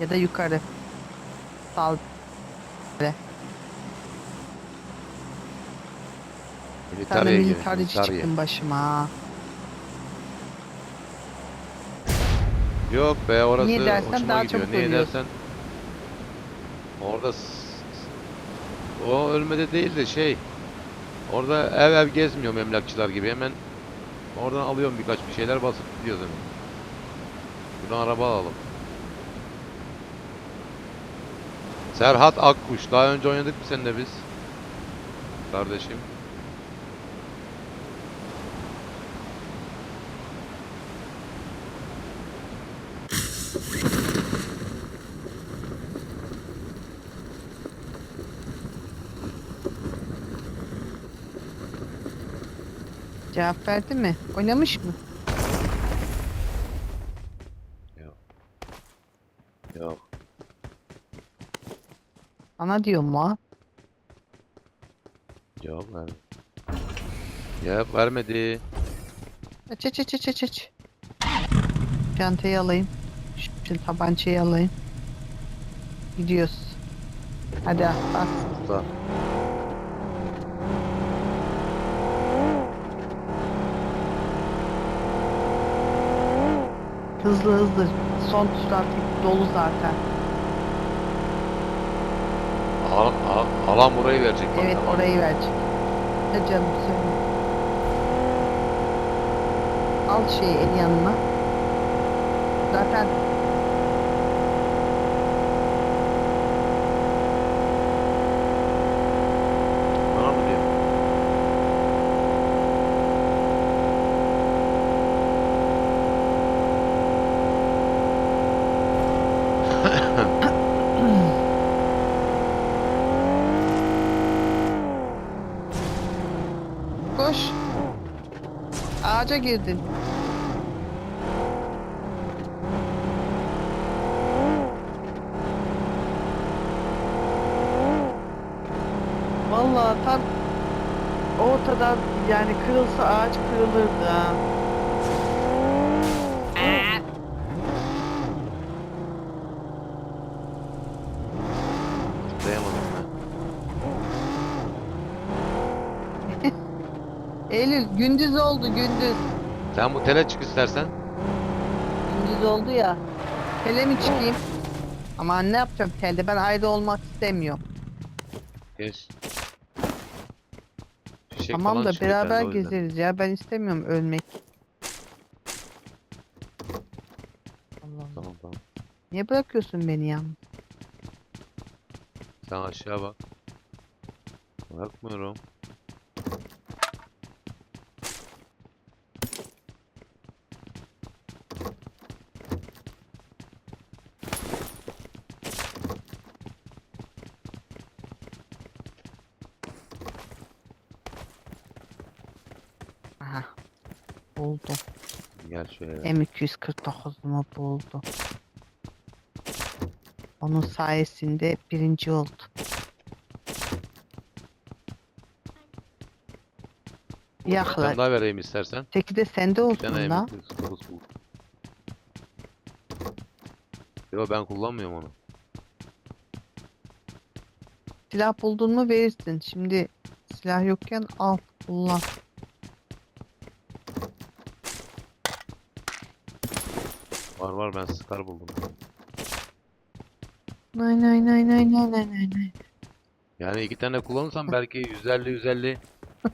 Ya da yukarı. Sal. Böyle. Sen de militarci Militariye. çıktın başıma. Yok be orası Niye dersen hoşuma daha gidiyor. çabuk Niye ölüyorsun. dersen orada s- s- o ölmede değil de şey orada ev ev gezmiyorum emlakçılar gibi hemen oradan alıyorum birkaç bir şeyler basıp gidiyoruz hemen. Buradan araba alalım. Serhat Akkuş. Daha önce oynadık mı seninle biz? Kardeşim. Cevap verdi mi? Oynamış mı? Yok. Ana diyor mu? ha? Cevap vermedi. Cevap vermedi. Aç aç aç aç aç aç. Çantayı alayım. Şu tabancayı alayım. Gidiyoruz. Hadi bas. Usta. Hızlı hızlı. Son trafik dolu zaten. Al, al, alan burayı verecek bak. Evet tamam. orayı verecek. Ha canım söyle. Al şeyi el yanına. Zaten Bana mı diyor? koş. Ağaca girdin. Vallahi tam ortadan yani kırılsa ağaç kırılırdı ha. Tıklayamadım ben. Eylül gündüz oldu gündüz. Sen bu tele çık istersen. Gündüz oldu ya. Tele mi çıkayım? Ama ne yapacağım telde? Ben ayrı olmak istemiyorum. Geç. Fişek tamam falan da çıkıyor beraber o yüzden. gezeriz ya. Ben istemiyorum ölmek. Allah Allah. Tamam tamam. Niye bırakıyorsun beni ya? Sen aşağı bak. Bakmıyorum. Buldu. Gel şöyle. M249'umu buldu. Onun sayesinde birinci oldu. Yakla. tane daha vereyim istersen. Teki de sende olsun. M249 bul. Yo ben kullanmıyorum onu. Silah buldun mu verirsin. Şimdi silah yokken al kullan. Var var ben Scar buldum. Nay nay nay nay nay nay nay nay. Yani iki tane kullanırsan belki 150 150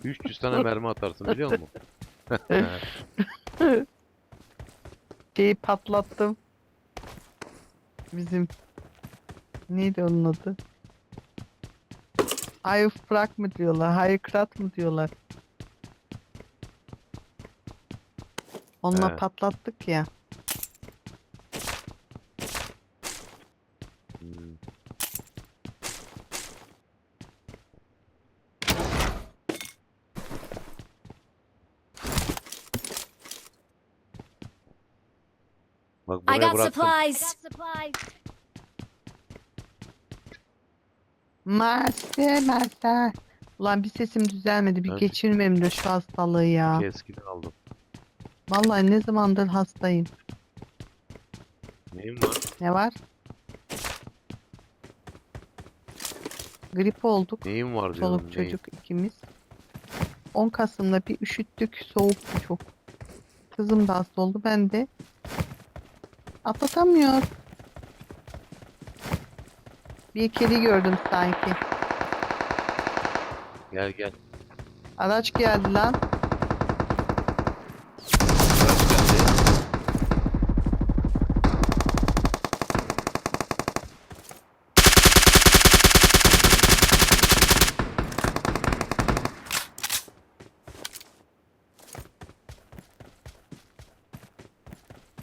300 tane mermi atarsın biliyor musun? Şeyi patlattım. Bizim neydi onun adı? Hayfrak mı diyorlar? Haykrat mı diyorlar? Onunla He. patlattık ya. bıraktım. supplies. Mersi Mersi. Ulan bir sesim düzelmedi. Bir Evet. geçirmeyeyim de şu hastalığı ya. Keskin aldım. Vallahi ne zamandır hastayım. Neyim var? Ne var? Grip olduk. Neyim var diyorum. Çoluk neyim? çocuk ikimiz. 10 Kasım'da bir üşüttük. Soğuktu çok. Kızım da hasta oldu. Ben de atlatamıyor. Bir kedi gördüm sanki. Gel gel. Araç geldi lan. Araç geldi.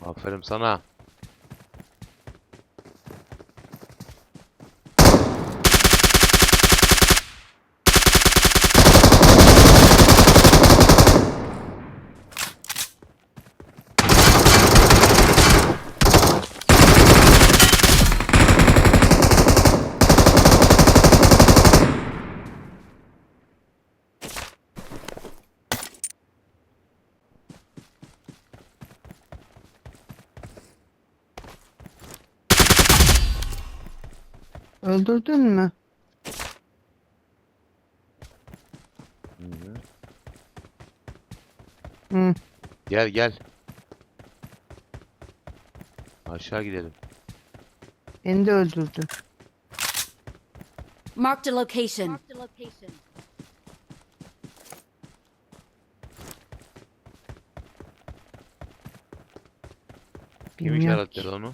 Aferin sana. Öldürdün mü? Hı. Gel gel. Aşağı gidelim. Beni de öldürdü. Marked a location. Kim Bilmiyorum işaretledi ki. onu?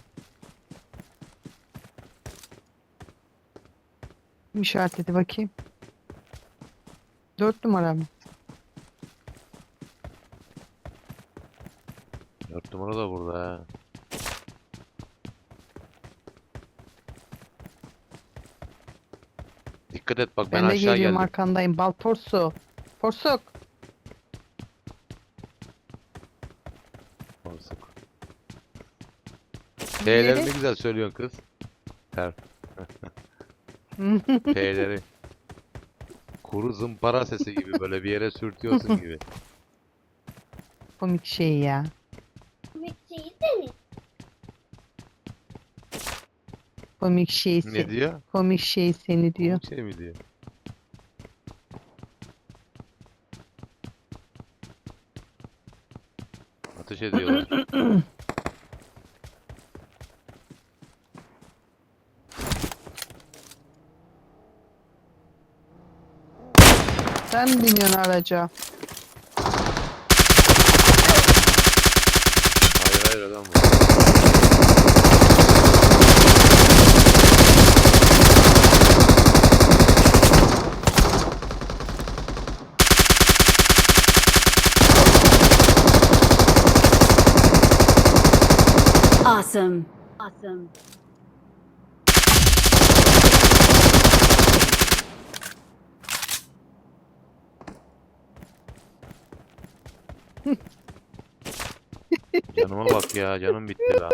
Kim işaretledi bakayım. Dört numara mı? Dört numara da burada ha. Dikkat et bak ben, Ben, de aşağı geldim. arkandayım. Bal porsu. Porsuk. Nereye? ne güzel söylüyorsun kız. Ter. T'leri. Kuru zımpara sesi gibi böyle bir yere sürtüyorsun gibi. Komik şey ya. Komik şey Ne seni. diyor? Komik şey seni diyor. Şey mi diyor? Ateş ediyorlar. Sen biniyorsun araca. Hayır hayır adam var. Awesome. Awesome. Canıma bak ya canım bitti la.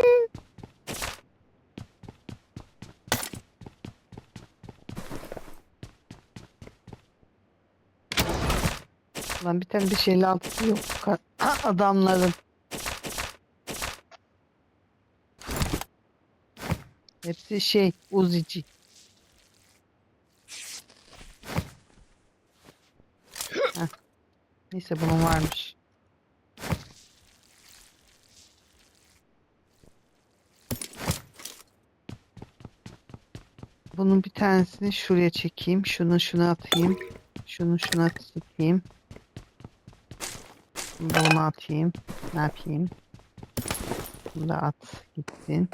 Lan bir tane bir şeyle altısı yok ka- adamların. Hepsi şey uzici. Heh. Neyse bunun varmış. Bunun bir tanesini şuraya çekeyim. Şunu şuna atayım. Şunu şuna atayım. Bunu da ona atayım. Ne yapayım? Bunu da at gitsin.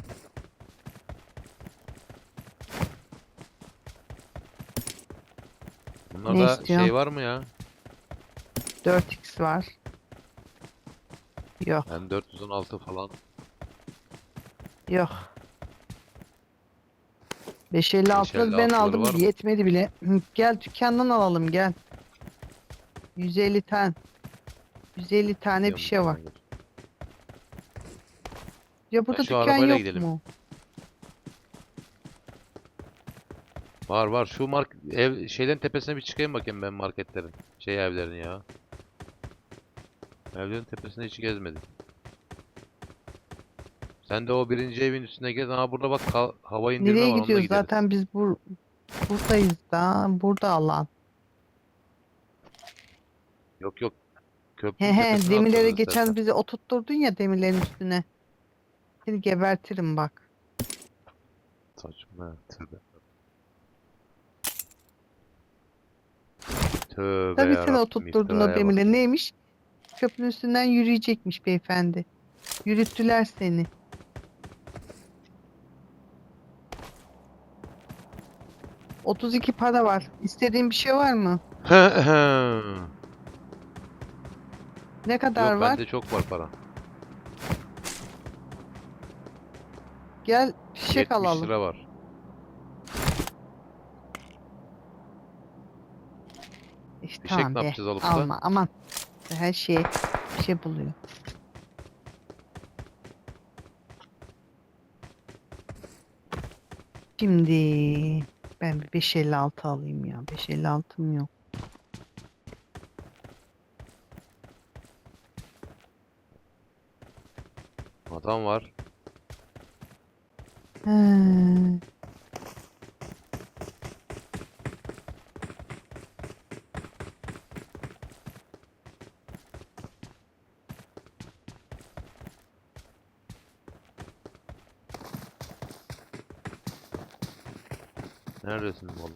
Bunlarda şey istiyorsun? var mı ya? 4x var. Yok, Yani 416 falan. yok. 556'ları ben 556'ları aldım. var mı? Yetmedi bile. Gel dükkandan alalım gel. 150 tane. 150 tane bir şey var. Ya burada şu dükkan arabayla yok gidelim. mu? Var var şu mark ev şeyden tepesine bir çıkayım bakayım ben marketlerin. Şey evlerin ya. Evlerin tepesine hiç gezmedim. Sen de o birinci evin üstüne gez. Aa burada bak ha- hava indirme Nereye var onunla gidiyoruz? gideriz. Zaten biz bu Buradayız da. Burada alan. Yok yok. Köprünün He he tepesine demirleri atlarız geçen bizi oturtturdun ya demirlerin üstüne. Seni gebertirim bak. Saçma. Tövbe. Tövbe Tabii seni yarabbim, oturtturdun iftiraya o bak. demirleri. Neymiş? Köprünün üstünden yürüyecekmiş beyefendi. Yürüttüler seni. Otuz iki para var. İstediğin bir şey var mı? Ne kadar Yok var? bende çok var para. Gel fişek 70 alalım. lira var. İşte Fişek tamam ne be. yapacağız alıp da? Alma aman. Her şeye bir şey buluyor. Şimdi ben bir 556 alayım ya. 556'm yok. Adam var. He. Neredesin oğlum?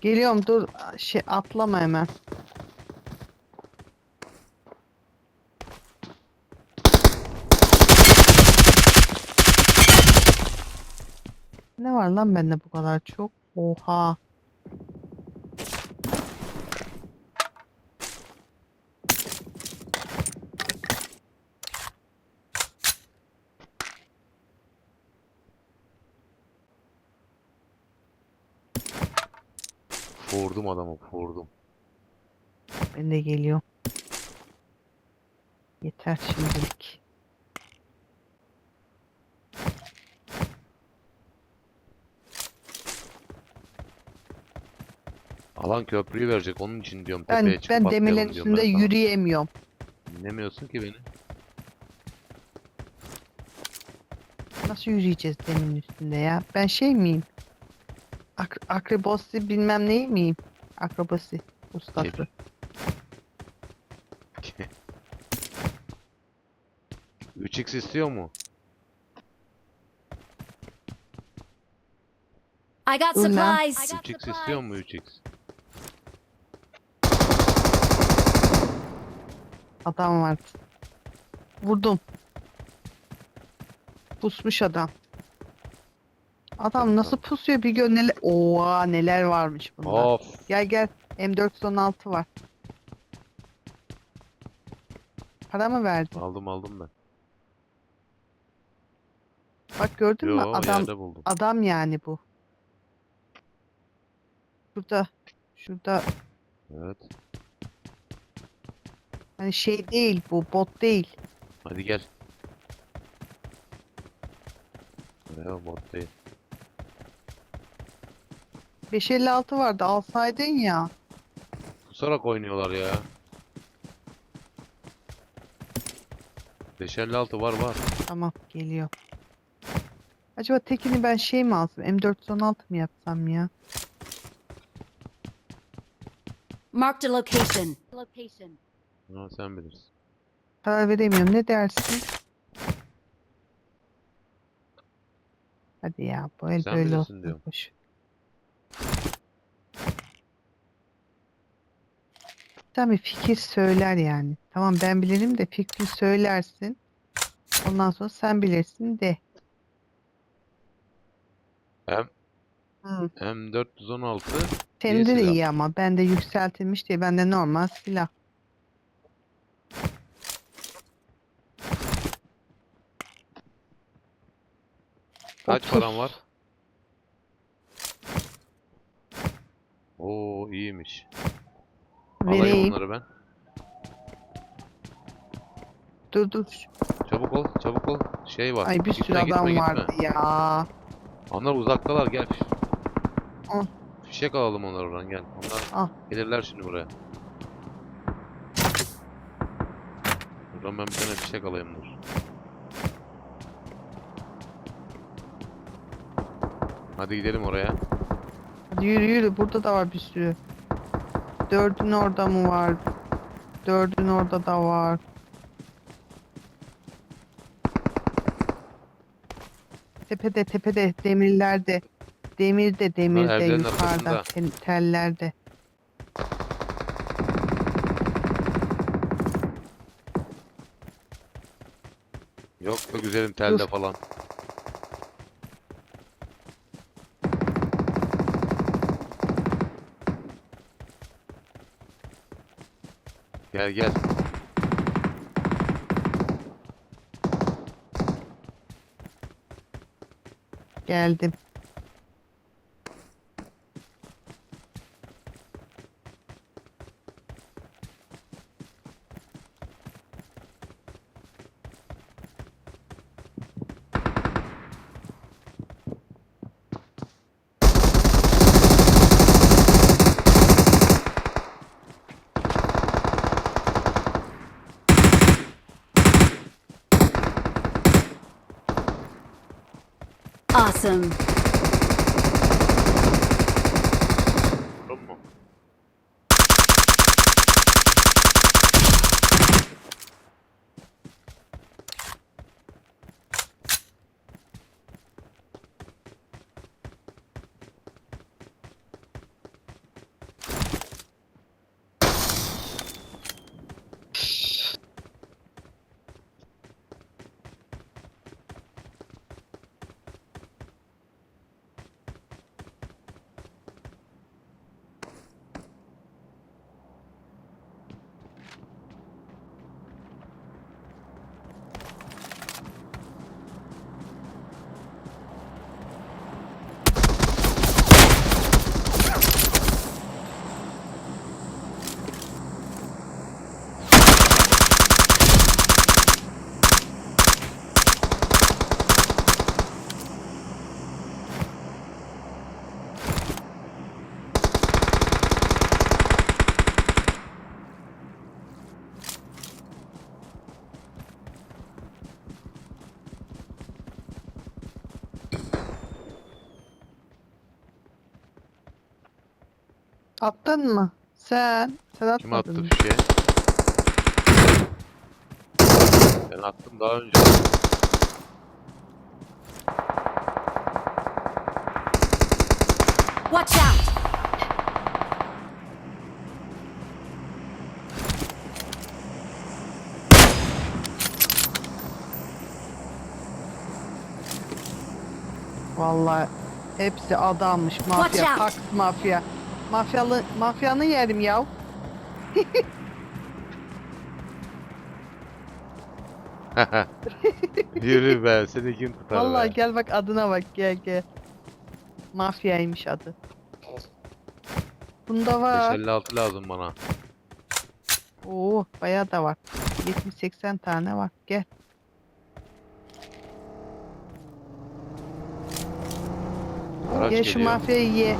Geliyorum dur şey atlama hemen. Ne var lan bende bu kadar çok? Oha. Vurdum adamı, vurdum. Ben de geliyorum. Yeter şimdilik. Alan köprüyü verecek onun için diyorum Ben tepeye ben atlayalım demirlerin diyorum üstünde ben sana. yürüyemiyorum. Dinlemiyorsun ki beni. Nasıl yürüyeceğiz deminin üstünde ya? Ben şey miyim? Ak akrobasi bilmem neyi miyim? Akrobasi ustası. 3x istiyor mu? I got Dur lan. supplies. 3x istiyor mu 3x? Adam var. Vurdum. Pusmuş adam. Adam nasıl pusuyor bir gör neler. Oha neler varmış bunda. Of. Gel gel. M416 var. Para mı verdin? Aldım aldım ben. Bak gördün mü? Yo Adam yerde buldum. adam yani bu. Şurada şurada Evet. hani şey değil bu bot değil. Hadi gel. Ya bot değil. 556 vardı alsaydın ya. Pusarak oynuyorlar ya. 556 var var. Tamam geliyor. Acaba tekini ben şey mi alsam? M416 mı yapsam ya? Marked a location. Location. Ha, sen bilirsin. Karar veremiyorum. Ne dersin? Hadi ya bu el Sen böyle bilirsin olsun. diyorum. Boş. Sen bir fikir söyler yani. Tamam ben bilirim de fikri söylersin. Ondan sonra sen bilirsin de. Hem Hı. M416 Senin de silah. iyi ama bende yükseltilmiş diye bende normal silah. kaç 30. param var? Oo iyiymiş. Alayım Vereyim. onları ben. Dur dur. Çabuk ol, çabuk ol. Şey var. Ay bir gitme, sürü adam gitme, gitme. vardı ya. Onlar uzaktalar gel. Al. Fişek alalım onlar oradan gel. Onlar Al. gelirler şimdi buraya. Buradan ben bir tane fişek alayım dur. Hadi gidelim oraya. Hadi yürü yürü burada da var bir sürü. Dördün orada mı var? Dördün orada da var. Tepede tepede demirlerde. Demirde demirde evlerin yukarıda arkasında. tel- tellerde. Yok be güzelim telde Dur. falan. Gel gel. Geldim. Awesome. Attın mı? Sen. Sen Kim atmadın attı mı? fişeği? Ben attım daha önce. Watch out. Vallahi hepsi adammış. Mafya, Watch out. Mafya. Mafyalı, mafyanı yerim ya. Yürü be seni kim tutar Vallahi be. gel bak adına bak gel gel. Mafyaymış adı. Bunda var. 556 lazım bana. Oo bayağı da var. 70-80 tane var. Gel. Araç Gel şu geliyor. mafyayı ye.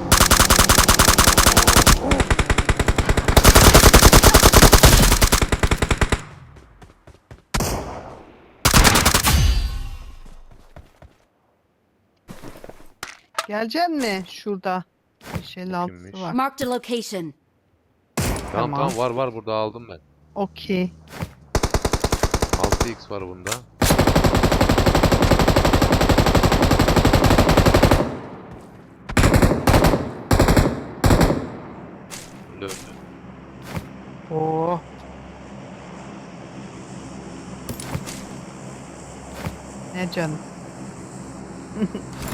Gelecek mi? Şurada. 556'sı Kimmiş? var. Marked a location. Tamam Tamam. tamam var var burada aldım ben. Okey. 6x var bunda. Öldü. Oo. Ne canım.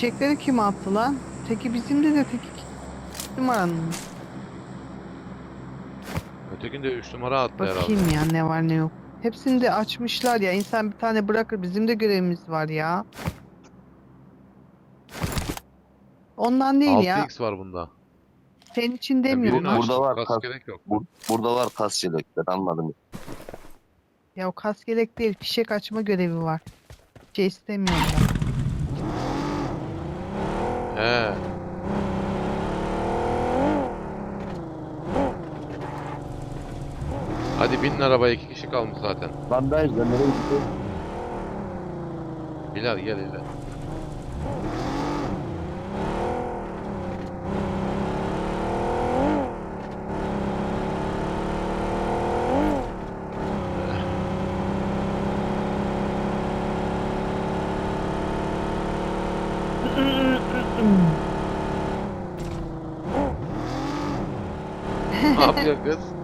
Çiçekleri kim attı lan? Teki bizimdi de teki numaranın. mı? Ötekinde 3 numara attı herhalde. Bakayım ya ne var ne yok. Hepsini de açmışlar ya. İnsan bir tane bırakır. Bizim de görevimiz var ya. Ondan değil ya. 6x var bunda. Senin için demiyorum. birini aç, Burada var, kas kas- gerek yok. Bur- burada var kas yelekler anladım. Ya o kas gerek değil. Fişek açma görevi var. Şey istemiyorum ben. He. Hadi binin arabaya iki kişi kalmış zaten. Bandaj da nereye gidiyor? Bilal gel Bilal. ne yapıyor kız?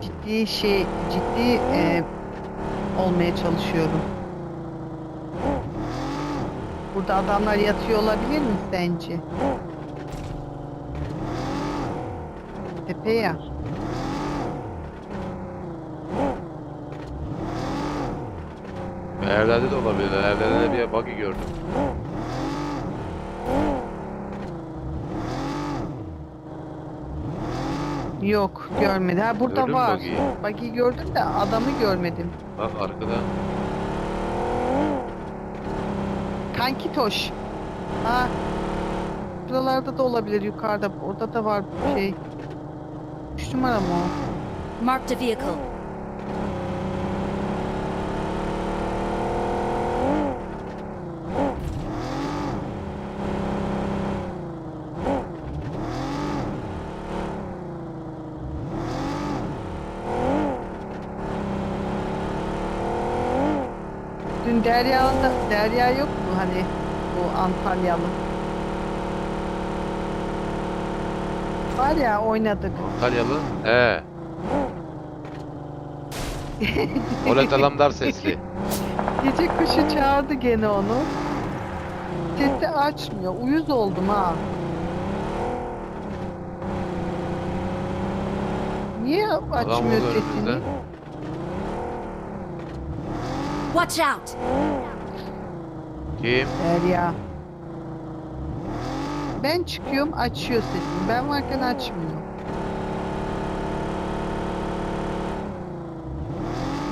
ciddi şey, ciddi e, olmaya çalışıyorum. Burada adamlar yatıyor olabilir mi sence? Tepe ya. Evlerde de olabilir. Evlerde de bir buggy gördüm. Yok görmedi. Ha burada Gördün mü var. buggy'yi? Buggy gördüm de adamı görmedim. Bak arkada. Kanki toş. Ha. Buralarda da olabilir yukarıda. Orada da var bir şey. Üç numara mı o? Marked a vehicle. Dün Derya'da Derya yok mu hani bu Antalyalı? Var ya oynadık. Antalyalı. He. Olet alamdar sesli. Gece kuşu çağırdı gene onu. Sesi açmıyor. Uyuz oldum ha. Niye açmıyor sesini? Watch out! Kim? Derya. Ben çıkıyorum açıyor sesini. Ben varken açmıyor.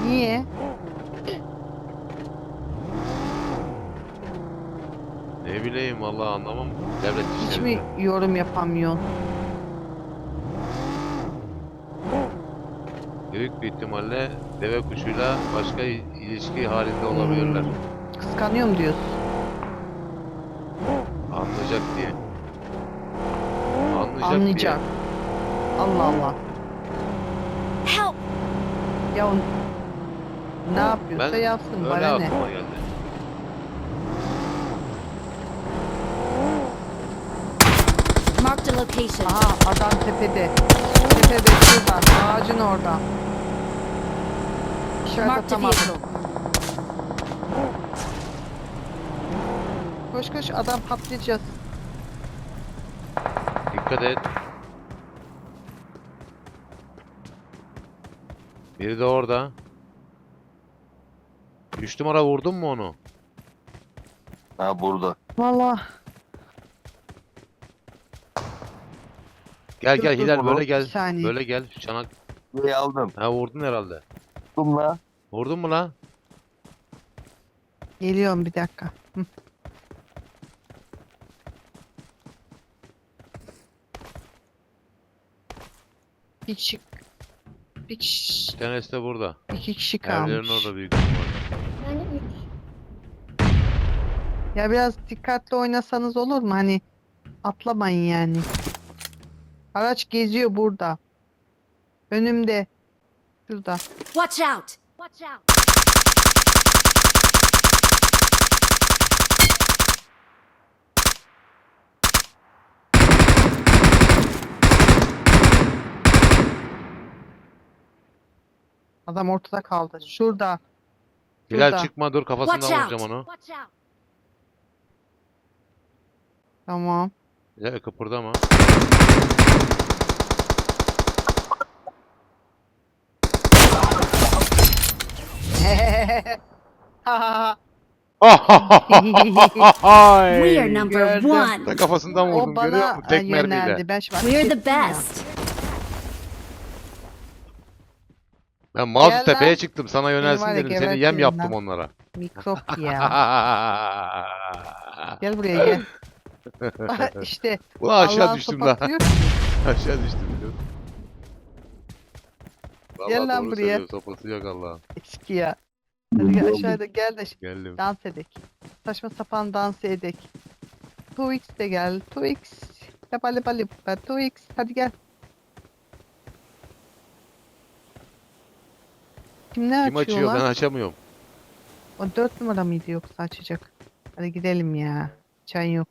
Niye? Ne bileyim vallahi anlamam. Devlet Hiç işleri. mi yorum yapamıyorsun? Büyük bir ihtimalle deve kuşuyla başka ilişki halinde olabilirler. Hmm, Kıskanıyorum diyorsun. Anlayacak diye. Anlayacak, Anlayacak. Allah Allah. Help! Ya o ne yapıyorsa Ben yapsın diye. Öyle bana ne? aklıma geldi. Marked a location. Aha adam tepede. Tepede şuradan ağacın orada. İşaret Marked a atamadım. vehicle. Koş koş adam patlayacağız. Dikkat et. Biri de orada. 3 numara vurdun mu onu? Ha burada. Valla Gel gel dur Hilal böyle bir gel. saniye. Böyle gel. Çanak. Neyi aldım? Ha vurdun herhalde. Tuttum la. Vurdun mu la? geliyorum bir dakika. Hı. Bir kişi bir kişi Bir tanesi de burada. iki kişi Evlerin kalmış. orada büyük ihtimalle. Ya biraz dikkatli oynasanız olur mu? Hani atlamayın yani. Araç geziyor burada. Önümde. Şurada. Watch out! Watch out! Adam ortada kaldı. Şurada. Hilal Şurada. çıkma dur kafasından Watch vuracağım onu. Watch out! Tamam. Hilal kıpırdama. We are number Gördüm. one. Da kafasından vurdum o görüyor bana musun? Tek e, yöneldi. mermiyle. Ben şimdi We're the best. Ben Gel Tepe'ye lan. çıktım sana var yönelsin ya, dedim. Seni gebertirim yem yaptım lan. onlara. Mikrop ya. Gel buraya gel. işte Ulan aşağı Allah'ın düştüm lan. yok. aşağı düştüm. Gel lan buraya. söylüyor, Sopası yok Allah'ın. Eski ya. Hadi gel aşağıda gel de Geldim. dans edek. Saçma sapan dans edek. 2x de gel. 2x. Lapa lapa lapa. 2x. Hadi gel. Kim ne Kim açıyor, açıyor? lan? Ben açamıyorum. O 4 numara mıydı yoksa açacak? Hadi gidelim ya. Çay yok.